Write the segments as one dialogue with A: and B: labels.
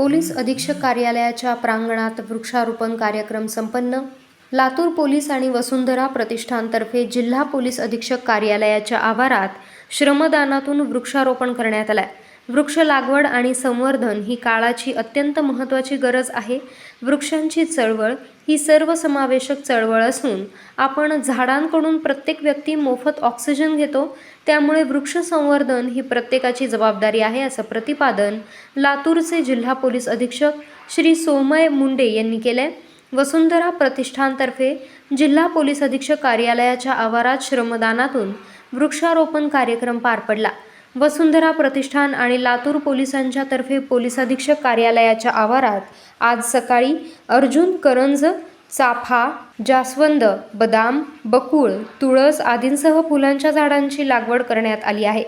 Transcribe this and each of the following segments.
A: Police अधीक्षक कार्यालयाच्या प्रांगणात वृक्षारोपण कार्यक्रम संपन्न. लातूर पोलीस आणि वसुंधरा प्रतिष्ठानतर्फे जिल्हा पोलीस अधीक्षक कार्यालयाच्या आवारात श्रमदानातून वृक्षारोपण करण्यात आलाय. वृक्ष लागवड आणि संवर्धन ही काळाची अत्यंत महत्त्वाची गरज आहे. वृक्षांची चळवळ ही सर्वसमावेशक चळवळ असून आपण झाडांकडून प्रत्येक व्यक्ती मोफत ऑक्सिजन घेतो त्यामुळे वृक्ष संवर्धन ही प्रत्येकाची जबाबदारी आहे असं प्रतिपादन लातूरचे जिल्हा पोलीस अधीक्षक श्री सोमय मुंडे यांनी केले वसुंधरा प्रतिष्ठानतर्फे जिल्हा पोलीस अधीक्षक कार्यालयाच्या आवारात श्रमदानातून वृक्षारोपण कार्यक्रम पार पडला. वसुंधरा प्रतिष्ठान आणि लातूर पोलिसांच्या तर्फे पोलीस अधीक्षक कार्यालयाच्या आवारात आज सकाळी अर्जुन करंज चाफा जास्वंद बदाम बकुळ तुळस आदींसह फुलांच्या झाडांची लागवड करण्यात आली आहे.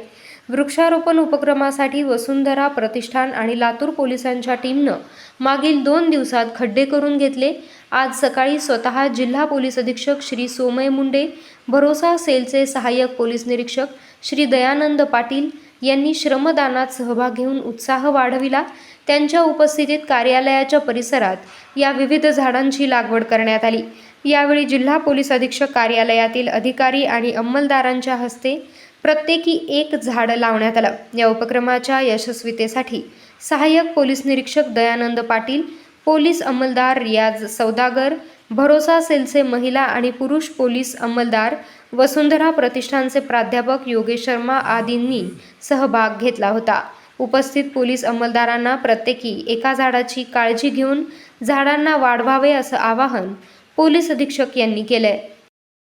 A: वृक्षारोपण उपक्रमासाठी वसुंधरा प्रतिष्ठान आणि लातूर पोलिसांच्या टीमनं मागील दोन दिवसात खड्डे करून घेतले. आज सकाळी स्वतः जिल्हा पोलीस अधीक्षक श्री सोमय मुंडे भरोसा सेलचे सहाय्यक पोलीस निरीक्षक श्री दयानंद पाटील यांनी श्रमदानात सहभाग घेऊन उत्साह वाढविला. त्यांच्या उपस्थितीत कार्यालयाच्या परिसरात या विविध झाडांची लागवड करण्यात आली. यावेळी जिल्हा पोलीस अधीक्षक कार्यालयातील अधिकारी आणि अंमलदारांच्या हस्ते प्रत्येकी एक झाड लावण्यात आलं. या उपक्रमाच्या यशस्वीतेसाठी सहाय्यक पोलीस निरीक्षक दयानंद पाटील पोलीस अंमलदार रियाज सौदागर भरोसा सेलचे महिला आणि पुरुष पोलीस अंमलदार वसुंधरा प्रतिष्ठानचे प्राध्यापक योगेश शर्मा आदींनी सहभाग घेतला होता. उपस्थित पोलीस अंमलदारांना प्रत्येकी एका झाडाची काळजी घेऊन झाडांना वाढवावे असं आवाहन पोलीस अधीक्षक यांनी केलंय.